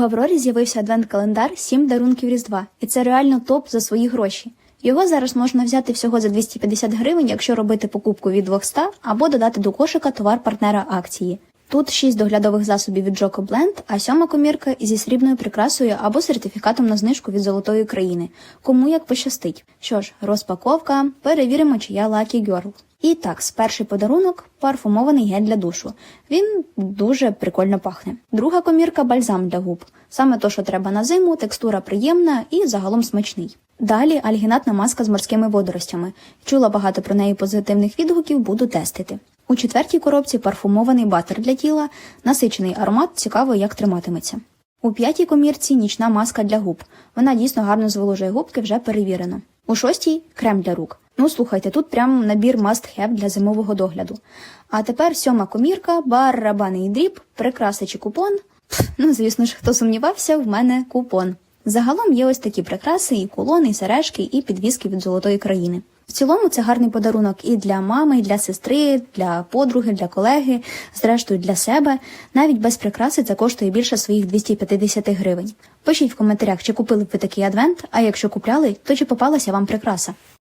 В Аврорі з'явився адвент-календар «Сім дарунків Різдва, і це реально топ за свої гроші. Його зараз можна взяти всього за 250 гривень, якщо робити покупку від 200 або додати до кошика товар партнера акції. Тут 6 доглядових засобів від Joko Blend, а сьома комірка зі срібною прикрасою або сертифікатом на знижку від золотої країни. Кому як пощастить. Що ж, розпаковка, перевіримо, чи я Lucky Girl. І так, перший подарунок парфумований гель для душу. Він дуже прикольно пахне. Друга комірка бальзам для губ. Саме то, що треба на зиму, текстура приємна і загалом смачний. Далі альгінатна маска з морськими водоростями. Чула багато про неї позитивних відгуків, буду тестити. У четвертій коробці парфумований батер для тіла, насичений аромат, цікаво, як триматиметься. У п'ятій комірці нічна маска для губ. Вона дійсно гарно зволожує губки, вже перевірено. У шостій крем для рук. Ну слухайте, тут прям набір must-have для зимового догляду. А тепер сьома комірка, барабаний дріб, прикраси чи купон. Пф, ну, звісно ж, хто сумнівався, в мене купон. Загалом є ось такі прикраси, і кулони, і сережки, і підвіски від золотої країни. В цілому це гарний подарунок і для мами, і для сестри, для подруги, для колеги, зрештою для себе. Навіть без прикраси це коштує більше своїх 250 гривень. Пишіть в коментарях, чи купили б ви такий адвент, а якщо купляли, то чи попалася вам прикраса.